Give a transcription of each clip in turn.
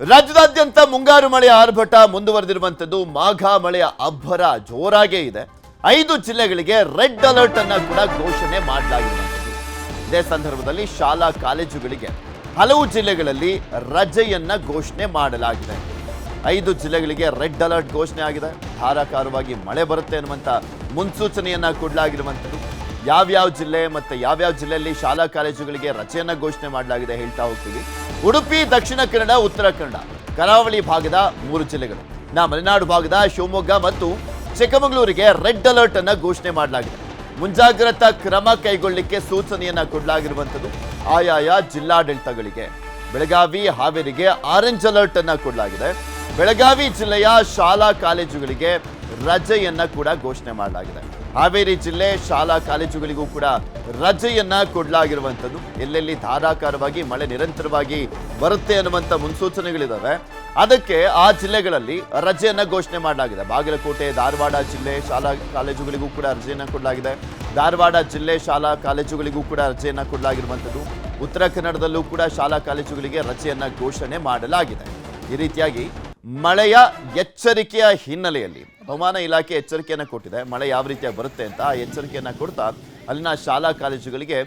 ರಾಜ್ಯದಾದ್ಯಂತ ಮುಂಗಾರು ಮಳೆಯ ಆರ್ಭಟ ಮುಂದುವರೆದಿರುವಂತದ್ದು ಮಾಘ ಮಳೆಯ ಅಬ್ಬರ ಜೋರಾಗೇ ಇದೆ. ಐದು ಜಿಲ್ಲೆಗಳಿಗೆ ರೆಡ್ ಅಲರ್ಟ್ ಅನ್ನ ಕೂಡ ಘೋಷಣೆ ಮಾಡಲಾಗಿರುವಂಥದ್ದು. ಇದೇ ಸಂದರ್ಭದಲ್ಲಿ ಶಾಲಾ ಕಾಲೇಜುಗಳಿಗೆ ಹಲವು ಜಿಲ್ಲೆಗಳಲ್ಲಿ ರಜೆಯನ್ನ ಘೋಷಣೆ ಮಾಡಲಾಗಿದೆ. ಐದು ಜಿಲ್ಲೆಗಳಿಗೆ ರೆಡ್ ಅಲರ್ಟ್ ಘೋಷಣೆ ಆಗಿದೆ. ಧಾರಾಕಾರವಾಗಿ ಮಳೆ ಬರುತ್ತೆ ಅನ್ನುವಂತ ಮುನ್ಸೂಚನೆಯನ್ನ ಕೊಡಲಾಗಿರುವಂಥದ್ದು. ಯಾವ್ಯಾವ ಜಿಲ್ಲೆ ಮತ್ತೆ ಯಾವ್ಯಾವ ಜಿಲ್ಲೆಯಲ್ಲಿ ಶಾಲಾ ಕಾಲೇಜುಗಳಿಗೆ ರಜೆಯನ್ನು ಘೋಷಣೆ ಮಾಡಲಾಗಿದೆ ಹೇಳ್ತಾ ಹೋಗ್ತೀವಿ. ಉಡುಪಿ, ದಕ್ಷಿಣ ಕನ್ನಡ, ಉತ್ತರ ಕನ್ನಡ, ಕರಾವಳಿ ಭಾಗದ ಮೂರು ಜಿಲ್ಲೆಗಳು. ನಾ ಮಲೆನಾಡು ಭಾಗದ ಶಿವಮೊಗ್ಗ ಮತ್ತು ಚಿಕ್ಕಮಗಳೂರಿಗೆ ರೆಡ್ ಅಲರ್ಟ್ ಅನ್ನು ಘೋಷಣೆ ಮಾಡಲಾಗಿದೆ. ಮುಂಜಾಗ್ರತಾ ಕ್ರಮ ಕೈಗೊಳ್ಳಲಿಕ್ಕೆ ಸೂಚನೆಯನ್ನ ಕೊಡಲಾಗಿರುವಂಥದ್ದು ಆಯಾಯ ಜಿಲ್ಲಾಡಳಿತಗಳಿಗೆ. ಬೆಳಗಾವಿ, ಹಾವೇರಿಗೆ ಆರೆಂಜ್ ಅಲರ್ಟ್ ಅನ್ನು ಕೊಡಲಾಗಿದೆ. ಬೆಳಗಾವಿ ಜಿಲ್ಲೆಯ ಶಾಲಾ ಕಾಲೇಜುಗಳಿಗೆ ರಜೆಯನ್ನ ಕೂಡ ಘೋಷಣೆ ಮಾಡಲಾಗಿದೆ. ಹಾವೇರಿ ಜಿಲ್ಲೆ ಶಾಲಾ ಕಾಲೇಜುಗಳಿಗೂ ಕೂಡ ರಜೆಯನ್ನ ಕೊಡಲಾಗಿರುವಂಥದ್ದು. ಎಲ್ಲೆಲ್ಲಿ ಧಾರಾಕಾರವಾಗಿ ಮಳೆ ನಿರಂತರವಾಗಿ ಬರುತ್ತೆ ಅನ್ನುವಂಥ ಮುನ್ಸೂಚನೆಗಳಿದ್ದಾವೆ ಅದಕ್ಕೆ ಆ ಜಿಲ್ಲೆಗಳಲ್ಲಿ ರಜೆಯನ್ನ ಘೋಷಣೆ ಮಾಡಲಾಗಿದೆ. ಬಾಗಲಕೋಟೆ, ಧಾರವಾಡ ಜಿಲ್ಲೆ ಶಾಲಾ ಕಾಲೇಜುಗಳಿಗೂ ಕೂಡ ರಜೆಯನ್ನ ಕೊಡಲಾಗಿದೆ. ಧಾರವಾಡ ಜಿಲ್ಲೆ ಶಾಲಾ ಕಾಲೇಜುಗಳಿಗೂ ಕೂಡ ರಜೆಯನ್ನ ಕೊಡಲಾಗಿರುವಂಥದ್ದು. ಉತ್ತರ ಕನ್ನಡದಲ್ಲೂ ಕೂಡ ಶಾಲಾ ಕಾಲೇಜುಗಳಿಗೆ ರಜೆಯನ್ನ ಘೋಷಣೆ ಮಾಡಲಾಗಿದೆ. ಈ ರೀತಿಯಾಗಿ ಮಳೆಯ ಎಚ್ಚರಿಕೆಯ ಹಿನ್ನೆಲೆಯಲ್ಲಿ ಹವಾಮಾನ ಇಲಾಖೆ ಎಚ್ಚರಿಕೆಯನ್ನು ಕೊಟ್ಟಿದೆ. ಮಳೆ ಯಾವ ರೀತಿಯಾಗಿ ಬರುತ್ತೆ ಅಂತ ಆ ಎಚ್ಚರಿಕೆಯನ್ನು ಕೊಡ್ತಾ ಅಲ್ಲಿನ ಶಾಲಾ ಕಾಲೇಜುಗಳಿಗೆ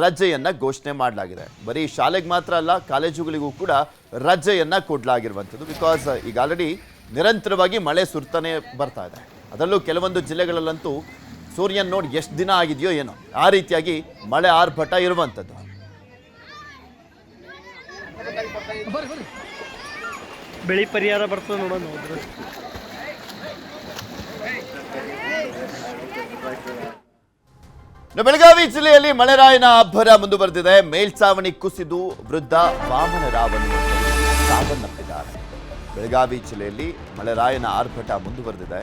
ರಜೆಯನ್ನು ಘೋಷಣೆ ಮಾಡಲಾಗಿದೆ. ಬರೀ ಶಾಲೆಗೆ ಮಾತ್ರ ಅಲ್ಲ, ಕಾಲೇಜುಗಳಿಗೂ ಕೂಡ ರಜೆಯನ್ನು ಕೊಡಲಾಗಿರುವಂಥದ್ದು ಬಿಕಾಸ್ ಈಗ ಆಲ್ರೆಡಿ ನಿರಂತರವಾಗಿ ಮಳೆ ಸುರ್ತಾನೆ ಬರ್ತಾ ಇದೆ. ಅದರಲ್ಲೂ ಕೆಲವೊಂದು ಜಿಲ್ಲೆಗಳಲ್ಲಂತೂ ಸೂರ್ಯನ ನೋಡಿ ಎಷ್ಟು ದಿನ ಆಗಿದೆಯೋ ಏನೋ, ಆ ರೀತಿಯಾಗಿ ಮಳೆ ಆರ್ಭಟ ಇರುವಂಥದ್ದು. ಬೆಳಿ ಪರಿಹಾರ ಬರ್ತದೆ ನೋಡೋಣ ಹೋದ್ರೆ ಬೆಳಗಾವಿ ಜಿಲ್ಲೆಯಲ್ಲಿ ಮಳೆರಾಯನ ಅಬ್ಬರ ಮುಂದುವರೆದಿದೆ. ಮೇಲ್ಚಾವಣಿ ಕುಸಿದು ವೃದ್ಧ ವಾಮನರಾವನ್ನು ಸಾವನ್ನಪ್ಪಿದ್ದಾರೆ. ಬೆಳಗಾವಿ ಜಿಲ್ಲೆಯಲ್ಲಿ ಮಳೆರಾಯನ ಆರ್ಭಟ ಮುಂದುವರೆದಿದೆ.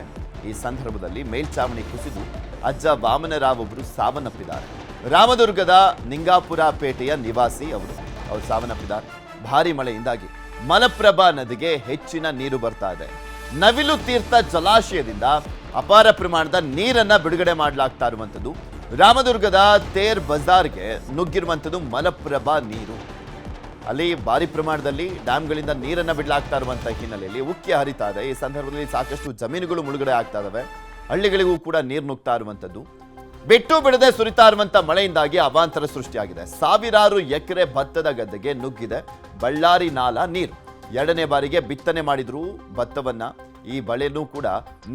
ಈ ಸಂದರ್ಭದಲ್ಲಿ ಮೇಲ್ಚಾವಣಿ ಕುಸಿದು ಅಜ್ಜ ವಾಮನರಾವ್ ಒಬ್ಬರು ಸಾವನ್ನಪ್ಪಿದ್ದಾರೆ. ರಾಮದುರ್ಗದ ನಿಂಗಾಪುರ ಪೇಟೆಯ ನಿವಾಸಿ ಅವರು ಅವರು ಸಾವನ್ನಪ್ಪಿದ್ದಾರೆ. ಭಾರಿ ಮಳೆಯಿಂದಾಗಿ ಮಲಪ್ರಭಾ ನದಿಗೆ ಹೆಚ್ಚಿನ ನೀರು ಬರ್ತಾ ಇದೆ. ನವಿಲು ತೀರ್ಥ ಜಲಾಶಯದಿಂದ ಅಪಾರ ಪ್ರಮಾಣದ ನೀರನ್ನ ಬಿಡುಗಡೆ ಮಾಡಲಾಗ್ತಾ ಇರುವಂಥದ್ದು. ರಾಮದುರ್ಗದ ತೇರ್ ಬಜಾರ್ಗೆ ನುಗ್ಗಿರುವಂಥದ್ದು ಮಲಪ್ರಭಾ ನೀರು. ಅಲ್ಲಿ ಭಾರಿ ಪ್ರಮಾಣದಲ್ಲಿ ಡ್ಯಾಮ್ಗಳಿಂದ ನೀರನ್ನ ಬಿಡಲಾಗ್ತಾ ಇರುವಂಥ ಹಿನ್ನೆಲೆಯಲ್ಲಿ ಉಕ್ಕಿ ಹರಿತಾ ಇದೆ. ಈ ಸಂದರ್ಭದಲ್ಲಿ ಸಾಕಷ್ಟು ಜಮೀನುಗಳು ಮುಳುಗಡೆ ಆಗ್ತಾ ಇದಾವೆ. ಹಳ್ಳಿಗಳಿಗೂ ಕೂಡ ನೀರು ನುಗ್ತಾ ಇರುವಂಥದ್ದು. ಬಿಟ್ಟು ಬಿಡದೆ ಸುರಿತಾ ಇರುವಂಥ ಮಳೆಯಿಂದಾಗಿ ಅವಾಂತರ ಸೃಷ್ಟಿಯಾಗಿದೆ. ಸಾವಿರಾರು ಎಕರೆ ಭತ್ತದ ಗದ್ದೆಗೆ ನುಗ್ಗಿದೆ. ಬಳ್ಳಾರಿ ನಾಲ ನೀರು. ಎರಡನೇ ಬಾರಿಗೆ ಬಿತ್ತನೆ ಮಾಡಿದ್ರು ಭತ್ತವನ್ನ. ಈ ಬಳೆನೂ ಕೂಡ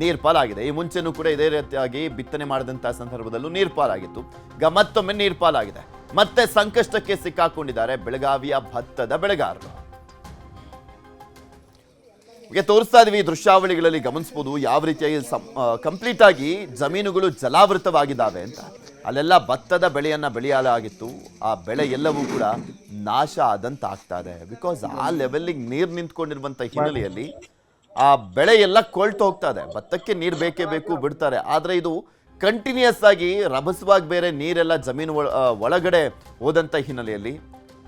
ನೀರ್ಪಾಲಾಗಿದೆ. ಈ ಮುಂಚೆನೂ ಕೂಡ ಇದೇ ರೀತಿಯಾಗಿ ಬಿತ್ತನೆ ಮಾಡಿದಂಥ ಸಂದರ್ಭದಲ್ಲೂ ನೀರ್ಪಾಲಾಗಿತ್ತು. ಈಗ ಮತ್ತೊಮ್ಮೆ ನೀರ್ಪಾಲಾಗಿದೆ. ಮತ್ತೆ ಸಂಕಷ್ಟಕ್ಕೆ ಸಿಕ್ಕಾಕೊಂಡಿದ್ದಾರೆ ಬೆಳಗಾವಿಯ ಭತ್ತದ ಬೆಳೆಗಾರರು. ತೋರಿಸ್ತಾ ಇದೀವಿ ದೃಶ್ಯಾವಳಿಗಳಲ್ಲಿ ಗಮನಿಸಬಹುದು ಯಾವ ರೀತಿಯಾಗಿ ಕಂಪ್ಲೀಟ್ ಆಗಿ ಜಮೀನುಗಳು ಜಲಾವೃತವಾಗಿದ್ದಾವೆ ಅಂತ. ಅಲ್ಲೆಲ್ಲ ಭತ್ತದ ಬೆಳೆಯನ್ನು ಬೆಳೆಯಲಾಗಿತ್ತು. ಆ ಬೆಳೆ ಎಲ್ಲವೂ ಕೂಡ ನಾಶ ಆದಂತ ಆಗ್ತಾ ಇದೆ. ಬಿಕಾಸ್ ಆ ಲೆವೆಲ್ಲಿಗೆ ನೀರು ನಿಂತ್ಕೊಂಡಿರುವಂಥ ಹಿನ್ನೆಲೆಯಲ್ಲಿ ಆ ಬೆಳೆ ಎಲ್ಲ ಕೊಳ್ತು ಹೋಗ್ತಾ ಇದೆ. ಭತ್ತಕ್ಕೆ ನೀರು ಬೇಕೇ ಬೇಕು, ಬಿಡ್ತಾರೆ. ಆದರೆ ಇದು ಕಂಟಿನ್ಯೂಸ್ ಆಗಿ ರಭಸವಾಗಿ ಬೇರೆ ನೀರೆಲ್ಲ ಜಮೀನು ಒಳಗಡೆ ಹೋದಂಥ ಹಿನ್ನೆಲೆಯಲ್ಲಿ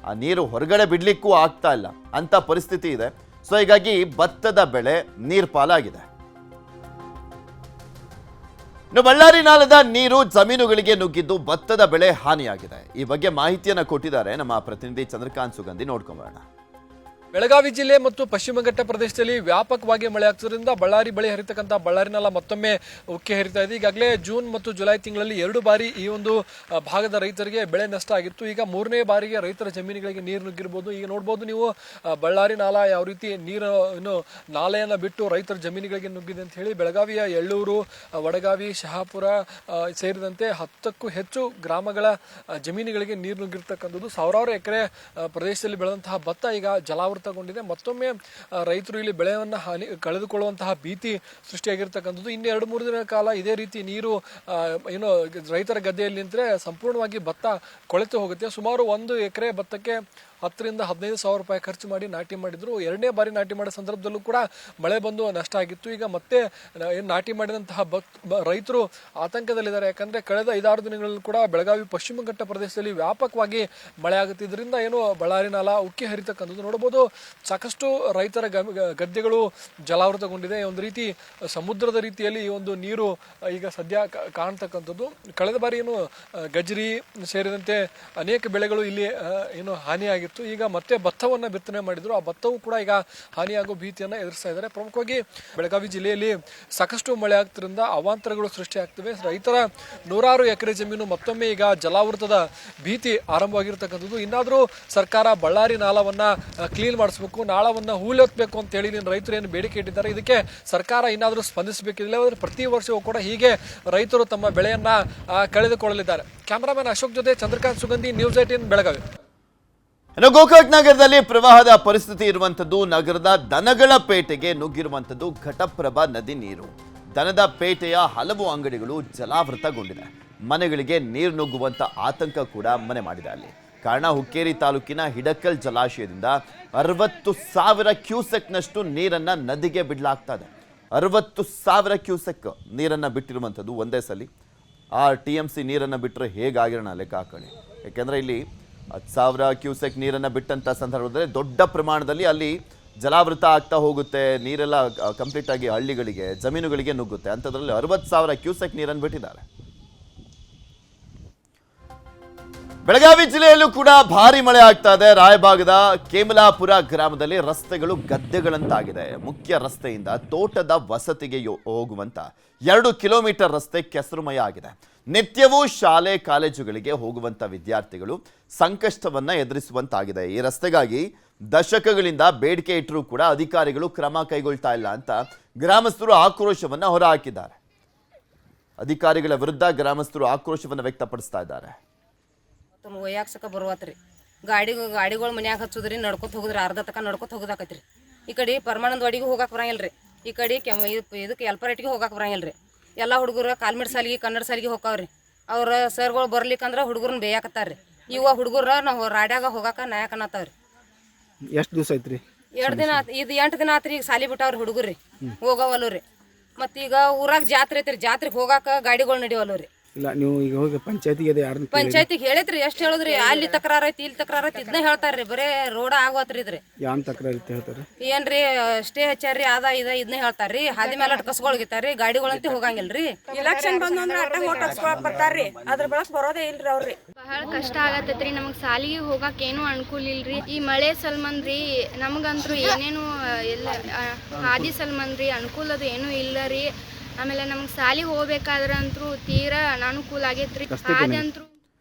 ಆ ನೀರು ಹೊರಗಡೆ ಬಿಡಲಿಕ್ಕೂ ಆಗ್ತಾ ಇಲ್ಲ. ಅಂತ ಪರಿಸ್ಥಿತಿ ಇದೆ. ಸೊ ಹೀಗಾಗಿ ಭತ್ತದ ಬೆಳೆ ನೀರ್ಪಾಲಾಗಿದೆ. ಇನ್ನು ಬಳ್ಳಾರಿ ನಾಲದ ನೀರು ಜಮೀನುಗಳಿಗೆ ನುಗ್ಗಿದ್ದು ಭತ್ತದ ಬೆಳೆ ಹಾನಿಯಾಗಿದೆ. ಈ ಬಗ್ಗೆ ಮಾಹಿತಿಯನ್ನು ಕೊಟ್ಟಿದ್ದಾರೆ ನಮ್ಮ ಪ್ರತಿನಿಧಿ ಚಂದ್ರಕಾಂತ್ ಸುಗಂಧಿ. ನೋಡ್ಕೊಂಬರೋಣ. ಬೆಳಗಾವಿ ಜಿಲ್ಲೆ ಮತ್ತು ಪಶ್ಚಿಮ ಘಟ್ಟ ಪ್ರದೇಶದಲ್ಲಿ ವ್ಯಾಪಕವಾಗಿ ಮಳೆ ಆಗ್ತಿರೋದ್ರಿಂದ ಬಳ್ಳಾರಿ, ಬಳಿ ಹರಿತಕ್ಕಂಥ ಬಳ್ಳಾರಿನೆಲ್ಲ ಮತ್ತೊಮ್ಮೆ ಉಕ್ಕಿ ಹರಿತಾ ಇದೆ. ಈಗಾಗಲೇ ಜೂನ್ ಮತ್ತು ಜುಲೈ ತಿಂಗಳಲ್ಲಿ ಎರಡು ಬಾರಿ ಈ ಒಂದು ಭಾಗದ ರೈತರಿಗೆ ಬೆಳೆ ನಷ್ಟ ಆಗಿತ್ತು. ಈಗ ಮೂರನೇ ಬಾರಿಗೆ ರೈತರ ಜಮೀನುಗಳಿಗೆ ನೀರು ನುಗ್ಗಿರ್ಬೋದು. ಈಗ ನೋಡ್ಬೋದು ನೀವು ಬಳ್ಳಾರಿ ನಾಲ ಯಾವ ರೀತಿ ನೀರು ಏನು ನಾಲೆಯನ್ನು ಬಿಟ್ಟು ರೈತರ ಜಮೀನುಗಳಿಗೆ ನುಗ್ಗಿದೆ ಅಂತ ಹೇಳಿ ಬೆಳಗಾವಿಯ ಎಳ್ಳೂರು ವಡಗಾವಿ, ಶಹಾಪುರ ಸೇರಿದಂತೆ ಹತ್ತಕ್ಕೂ ಹೆಚ್ಚು ಗ್ರಾಮಗಳ ಜಮೀನುಗಳಿಗೆ ನೀರು ನುಗ್ಗಿರ್ತಕ್ಕಂಥದ್ದು. ಸಾವಿರಾರು ಎಕರೆ ಪ್ರದೇಶದಲ್ಲಿ ಬೆಳೆದಂತಹ ಭತ್ತ ಈಗ ಜಲಾವೃತಗೊಂಡಿದೆ ಮತ್ತೊಮ್ಮೆ ರೈತರು ಇಲ್ಲಿ ಬೆಳೆಯನ್ನು ಹಾನಿ, ಕಳೆದುಕೊಳ್ಳುವಂತಹ ಭೀತಿ ಸೃಷ್ಟಿಯಾಗಿರ್ತಕ್ಕಂಥದ್ದು ಇನ್ನು ಎರಡು ಮೂರು ದಿನಗಳ ಕಾಲ ಇದೇ ರೀತಿ ನೀರು ಏನು, ರೈತರ ಗದ್ದೆಯಲ್ಲಿ ನಿಂತರೆ ಸಂಪೂರ್ಣವಾಗಿ ಭತ್ತ ಕೊಳೆತು ಹೋಗುತ್ತೆ. ಸುಮಾರು ಒಂದು ಎಕರೆ ಭತ್ತಕ್ಕೆ ಹತ್ತರಿಂದ ಹದಿನೈದು ಸಾವಿರ ರೂಪಾಯಿ ಖರ್ಚು ಮಾಡಿ ನಾಟಿ ಮಾಡಿದ್ರು. ಎರಡನೇ ಬಾರಿ ನಾಟಿ ಮಾಡಿದ ಸಂದರ್ಭದಲ್ಲೂ ಕೂಡ ಮಳೆ ಬಂದು ನಷ್ಟ ಆಗಿತ್ತು. ಈಗ ಮತ್ತೆ ಏನು ನಾಟಿ ಮಾಡಿದಂತಹ ರೈತರು ಆತಂಕದಲ್ಲಿದ್ದಾರೆ. ಯಾಕಂದ್ರೆ ಕಳೆದ ಐದಾರು ದಿನಗಳಲ್ಲೂ ಕೂಡ ಬೆಳಗಾವಿ ಪಶ್ಚಿಮ ಘಟ್ಟ ಪ್ರದೇಶದಲ್ಲಿ ವ್ಯಾಪಕವಾಗಿ ಮಳೆ ಆಗುತ್ತಿದ್ದರಿಂದ ಏನು ಬಳ್ಳಾರಿ ನಾಲ, ಉಕ್ಕಿ ಹರಿತಕ್ಕಂಥದ್ದು ನೋಡಬಹುದು. ಸಾಕಷ್ಟು ರೈತರ ಗದ್ದೆಗಳು ಜಲಾವೃತಗೊಂಡಿದೆ. ಒಂದು ರೀತಿ ಸಮುದ್ರದ ರೀತಿಯಲ್ಲಿ ಈ ಒಂದು ನೀರು ಈಗ ಸದ್ಯ ಕಾಣ್ತಕ್ಕಂಥದ್ದು. ಕಳೆದ ಬಾರಿ ಏನು ಗಜರಿ ಸೇರಿದಂತೆ ಅನೇಕ ಬೆಳೆಗಳು ಇಲ್ಲಿ ಏನು ಹಾನಿಯಾಗಿತ್ತು. ಆಗಿತ್ತು ಈಗ ಮತ್ತೆ ಭತ್ತವನ್ನ ಬಿತ್ತನೆ ಮಾಡಿದ್ರು. ಆ ಭತ್ತವು ಕೂಡ ಈಗ ಹಾನಿಯಾಗೋ ಭೀತಿಯನ್ನ ಎದುರಿಸ್ತಾ ಇದ್ದಾರೆ. ಪ್ರಮುಖವಾಗಿ ಬೆಳಗಾವಿ ಜಿಲ್ಲೆಯಲ್ಲಿ ಸಾಕಷ್ಟು ಮಳೆ ಆಗ್ತಿರೋದ್ರಿಂದ ಅವಾಂತರಗಳು ಸೃಷ್ಟಿಯಾಗ್ತವೆ ರೈತರ ನೂರಾರು ಎಕರೆ ಜಮೀನು ಮತ್ತೊಮ್ಮೆ ಈಗ ಜಲಾವೃತದ ಭೀತಿ ಆರಂಭವಾಗಿರ್ತಕ್ಕಂಥದ್ದು. ಇನ್ನಾದರೂ ಸರ್ಕಾರ ಬಳ್ಳಾರಿ ನಾಳವನ್ನ ಕ್ಲೀನ್ ಮಾಡಿಸ್ಬೇಕು, ನಾಳವನ್ನ ಅಂತ ಹೇಳಿ ನೀನು ರೈತರು ಏನು ಬೇಡಿಕೆ ಇಟ್ಟಿದ್ದಾರೆ. ಇದಕ್ಕೆ ಸರ್ಕಾರ ಇನ್ನಾದರೂ ಆದರೆ ಪ್ರತಿ ವರ್ಷವೂ ಕೂಡ ಹೀಗೆ ರೈತರು ತಮ್ಮ ಬೆಳೆಯನ್ನ ಕಳೆದುಕೊಳ್ಳಲಿದ್ದಾರೆ. ಕ್ಯಾಮರಾಮನ್ ಅಶೋಕ್ ಜೊತೆ ಚಂದ್ರಕಾಂತ್ ಸುಗಂಧಿ, ನ್ಯೂಸ್ ಏಟೀನ್ ಬೆಳಗಾವಿ. ಇನ್ನು ನಗರದಲ್ಲಿ ಪ್ರವಾಹದ ಪರಿಸ್ಥಿತಿ ಇರುವಂತದ್ದು ನಗರದ ದನಗಳ ಪೇಟೆಗೆ ನುಗ್ಗಿರುವಂತದ್ದು ಘಟಪ್ರಭಾ ನದಿ ನೀರು. ದನದ ಪೇಟೆಯ ಹಲವು ಅಂಗಡಿಗಳು ಜಲಾವೃತಗೊಂಡಿದೆ. ಮನೆಗಳಿಗೆ ನೀರು ನುಗ್ಗುವಂತ ಆತಂಕ ಕೂಡ ಮನೆ ಮಾಡಿದೆ ಅಲ್ಲಿ. ಕಾರಣ ಹುಕ್ಕೇರಿ ತಾಲೂಕಿನ ಹಿಡಕಲ್ ಜಲಾಶಯದಿಂದ ಅರವತ್ತು ಸಾವಿರ ಕ್ಯೂಸೆಕ್ನಷ್ಟು ನೀರನ್ನ ನದಿಗೆ ಬಿಡಲಾಗ್ತಾ ಇದೆ. ಅರವತ್ತು ಸಾವಿರ ಕ್ಯೂಸೆಕ್ ನೀರನ್ನ ಬಿಟ್ಟಿರುವಂಥದ್ದು ಒಂದೇ ಸಲ. ಆ ಟಿ ಎಂ ಸಿ ನೀರನ್ನು ಬಿಟ್ಟರೆ ಹೇಗಾಗಿರೋಣ ಲೆಕ್ಕ ಹಾಕೊಳ್ಳಿ. ಯಾಕೆಂದರೆ ಇಲ್ಲಿ ಹತ್ತು ಸಾವಿರ ಕ್ಯೂಸೆಕ್ ನೀರನ್ನು ಬಿಟ್ಟಂಥ ಸಂದರ್ಭದಲ್ಲಿ ದೊಡ್ಡ ಪ್ರಮಾಣದಲ್ಲಿ ಅಲ್ಲಿ ಜಲಾವೃತ ಆಗ್ತಾ ಹೋಗುತ್ತೆ. ನೀರೆಲ್ಲ ಕಂಪ್ಲೀಟ್ ಆಗಿ ಹಳ್ಳಿಗಳಿಗೆ, ಜಮೀನುಗಳಿಗೆ ನುಗ್ಗುತ್ತೆ. ಅಂಥದ್ರಲ್ಲಿ ಅರವತ್ತು ಸಾವಿರ ಕ್ಯೂಸೆಕ್ ನೀರನ್ನು ಬಿಟ್ಟಿದ್ದಾರೆ. ಬೆಳಗಾವಿ ಜಿಲ್ಲೆಯಲ್ಲೂ ಕೂಡ ಭಾರಿ ಮಳೆ ಆಗ್ತಾ ಇದೆ. ರಾಯಭಾಗದ ಕೇಮಲಾಪುರ ಗ್ರಾಮದಲ್ಲಿ ರಸ್ತೆಗಳು ಗದ್ದೆಗಳಂತಾಗಿದೆ. ಮುಖ್ಯ ರಸ್ತೆಯಿಂದ ತೋಟದ ವಸತಿಗೆ ಹೋಗುವಂತ ಎರಡು ಕಿಲೋಮೀಟರ್ ರಸ್ತೆ ಕೆಸರುಮಯ ಆಗಿದೆ. ನಿತ್ಯವೂ ಶಾಲೆ, ಕಾಲೇಜುಗಳಿಗೆ ಹೋಗುವಂತ ವಿದ್ಯಾರ್ಥಿಗಳು ಸಂಕಷ್ಟವನ್ನ ಎದುರಿಸುವಂತಾಗಿದೆ. ಈ ರಸ್ತೆಗಾಗಿ ದಶಕಗಳಿಂದ ಬೇಡಿಕೆ ಇಟ್ಟರೂ ಕೂಡ ಅಧಿಕಾರಿಗಳು ಕ್ರಮ ಕೈಗೊಳ್ತಾ ಇಲ್ಲ ಅಂತ ಗ್ರಾಮಸ್ಥರು ಆಕ್ರೋಶವನ್ನ ಹೊರಹಾಕಿದ್ದಾರೆ. ಅಧಿಕಾರಿಗಳ ವಿರುದ್ಧ ಗ್ರಾಮಸ್ಥರು ಆಕ್ರೋಶವನ್ನು ವ್ಯಕ್ತಪಡಿಸ್ತಾ ಇದ್ದಾರೆ. ತಮ್ಮ ಒಯ್ಯಾಕ್ಸಕ ಬರುವತ್ರಿ. ಗಾಡಿ ಗಾಡಿಗಳು ಮನ್ಯಾಗ ಹಚ್ಚುದ್ರಿ ನಡ್ಕೊತ ಹೋಗಿದ್ರಿ ಅರ್ಧ ತಕ ನಡ್ಕೊತ ಹೋಗೋದಾಕತ್ರಿ. ಈ ಕಡೆ ಪರ್ಮಾನಂದ್ ವಾಡಿಗೆ ಹೋಗಕ್ಕೆ ಬರಂಗಿಲ್ಲ ರೀ ಈ ಕಡೆ ಕೆಮ್ ಇದು ಇದಕ್ಕೆ ಎಲ್ಪರೇಟ್ಗೆ ಹೋಗಕ್ಕೆ ಬರಂಗಿಲ್ಲ ರೀ ಎಲ್ಲ ಹುಡುಗರು ಕಾಲ್ಮಿಡ್ ಸಾಲಿಗೆ ಕನ್ನಡ ಸಾಲಿಗೆ ಹೋಗ್ತಾವ್ರಿ ಅವ್ರ ಸರ್ಗಳು ಬರ್ಲಿಕ್ಕಂದ್ರೆ ಹುಡುಗರನ್ನ ಬೇಯಾಕತ್ತಾರ್ರಿ. ಇವ ಹುಡುಗರ ನಾವು ರಾಡ್ಯಾಗ ಹೋಗಾಕ ನಾಯಕ ಅನ್ನತ್ತಾವ್ರಿ ಎಷ್ಟು ದಿವಸ ಐತ್ರಿ? ಎರಡು ದಿನ ಇದು ಎಂಟು ದಿನ ಆತ್ರಿ ಈಗ ಸಾಲಿ ಬಿಟ್ಟಾವ್ರಿ ರೀ ಹೋಗವಲ್ಲು ರೀ ಮತ್ತೀಗ ಊರಾಗ ಜಾತ್ರೆ ಐತ್ರಿ. ಜಾತ್ರೆಗೆ ಹೋಗಾಕ ಗಾಡಿಗಳು ನಡೆಯವಲ್ಲ ರೀ ಇಲ್ಲ ನೀವು ಈಗ ಹೋಗಿ ಪಂಚಾಯತಿಗೆ ಅದೇ ಯಾರನ್ನ ಪಂಚಾಯತಿಗೆ ಹೇಳಿದ್ರಿ ಎಷ್ಟು ಹೇಳಿದ್ರಿ? ಅಲ್ಲಿ ತಕರಾರ ಐತಿ ಇಲ್ಲಿ ತಕರಾರ ಐತಿ ಇದನ್ನ ಹೇಳ್ತಾರ್ರಿ ಬರೇ ರೋಡ ಆಗೋತ್ರಿ ಇದ್ರಿ. ಯಾನ್ ತಕರಾರು ಐತಿ ಹೇಳ್ತಾರೆ ಏನ್ರಿ ಸ್ಟೇ ಹಚ್ಚಾರ್ರಿ ಅದ ಇದ ಇದನ್ನ ಹೇಳ್ತಾರ್ರಿ ಹಾದಿ ಮೇಲೆ ಅಟ್ಕಸ್ಕೊಳ್ಗಿತಾರ್ರಿ ಗಾಡಿಗಳಂತೂ ಹೋಗಂಗಿಲ್ರಿ. ಇಲೆಕ್ಷನ್ ಬಂದು ಅಂದ್ರೆ ಅಟ್ಟ ಹಾಕ್ಸ್ಕೊಳಕ್ ಬರ್ತಾರ್ರಿ ಅದ್ರ ಬಳಕ್ ಬರೋದೇ ಇಲ್ರಿ ಅವ್ರಿ ಬಹಳ ಕಷ್ಟ ಆಗತ್ತೈತ್ರಿ ನಮಗೆ ಸಾಲಿಗೆ ಹೋಗಕ್ಕೆ ಏನು ಅನುಕೂಲ ಇಲ್ರಿ. ಈ ಮಳೆ ಸಲ್ಮನ್ರಿ ನಮಗಂತೂ ಏನೇನು ಎಲ್ಲ ಹಾದಿ ಸಲ್ಮನ್ರಿ ಅನುಕೂಲದ ಏನೂ ಇಲ್ಲ ರೀ ಆಮೇಲೆ ನಮ್ಗೆ ಸಾಲಿ ಹೋಗ್ಬೇಕಾದ್ರಂತೂ ತೀರಾ ಅನಾನುಕೂಲ ಆಗೈತ್ರಿ ಅಂತೂ